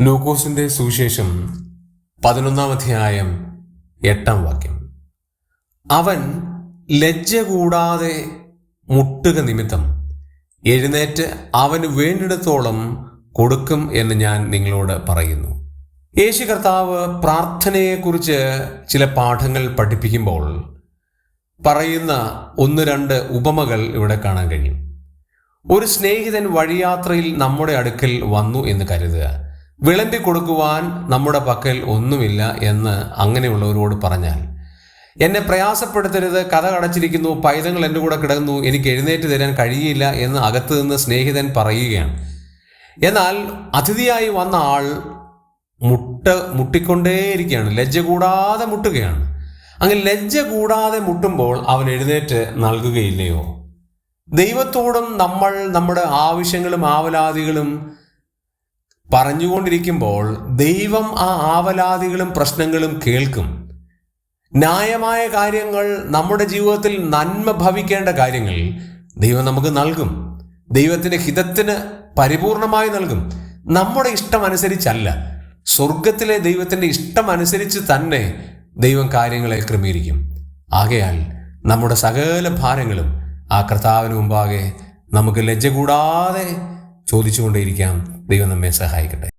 ലൂക്കോസിന്റെ സുവിശേഷം പതിനൊന്നാം അധ്യായം എട്ടാം വാക്യം. അവൻ ലജ്ജ കൂടാതെ മുട്ടുക നിമിത്തം എഴുന്നേറ്റ് അവന് വേണ്ടിടത്തോളം കൊടുക്കും എന്ന് ഞാൻ നിങ്ങളോട് പറയുന്നു. യേശു കർത്താവ് പ്രാർത്ഥനയെക്കുറിച്ച് ചില പാഠങ്ങൾ പഠിപ്പിക്കുമ്പോൾ പറയുന്ന ഒന്ന് രണ്ട് ഉപമകൾ ഇവിടെ കാണാൻ കഴിയും. ഒരു സ്നേഹിതൻ വഴിയാത്രയിൽ നമ്മുടെ അടുക്കൽ വന്നു എന്ന് കരുതുക. വിളമ്പി കൊടുക്കുവാൻ നമ്മുടെ പക്കൽ ഒന്നുമില്ല എന്ന് അങ്ങനെയുള്ളവരോട് പറഞ്ഞാൽ എന്നെ പ്രയാസപ്പെടുത്തരുത് കഥ കടച്ചിരിക്കുന്നു പൈതങ്ങൾ എന്റെ കൂടെ കിടക്കുന്നു എനിക്ക് എഴുന്നേറ്റ് തരാൻ കഴിയില്ല എന്ന് അകത്തു നിന്ന് സ്നേഹിതൻ പറയുകയാണ്. എന്നാൽ അതിഥിയായി വന്ന ആൾ മുട്ട മുട്ടിക്കൊണ്ടേയിരിക്കുകയാണ് ലജ്ജ കൂടാതെ മുട്ടുകയാണ്. അങ്ങനെ ലജ്ജ കൂടാതെ മുട്ടുമ്പോൾ അവൻ എഴുന്നേറ്റ് നൽകുകയില്ലയോ? ദൈവത്തോടും നമ്മൾ നമ്മുടെ ആവശ്യങ്ങളും ആവലാതികളും പറഞ്ഞുകൊണ്ടിരിക്കുമ്പോൾ ദൈവം ആ ആവലാതികളും പ്രശ്നങ്ങളും കേൾക്കും. ന്യായമായ കാര്യങ്ങൾ നമ്മുടെ ജീവിതത്തിൽ നന്മ ഭവിക്കേണ്ട കാര്യങ്ങൾ ദൈവം നമുക്ക് നൽകും. ദൈവത്തിന്റെ ഹിതത്തിന് പരിപൂർണമായി നൽകും. നമ്മുടെ ഇഷ്ടം അനുസരിച്ചല്ല. സ്വർഗത്തിലെ ദൈവത്തിന്റെ ഇഷ്ടം അനുസരിച്ച് തന്നെ ദൈവം കാര്യങ്ങളെ ക്രമീകരിക്കും. ആകയാൽ നമ്മുടെ സകല ഭാരങ്ങളും ആ കർത്താവിന് മുമ്പാകെ നമുക്ക് ലജ്ജ കൂടാതെ ചോദിച്ചുകൊണ്ടേയിരിക്കാം. ദൈവം നമ്മെ സഹായിക്കട്ടെ.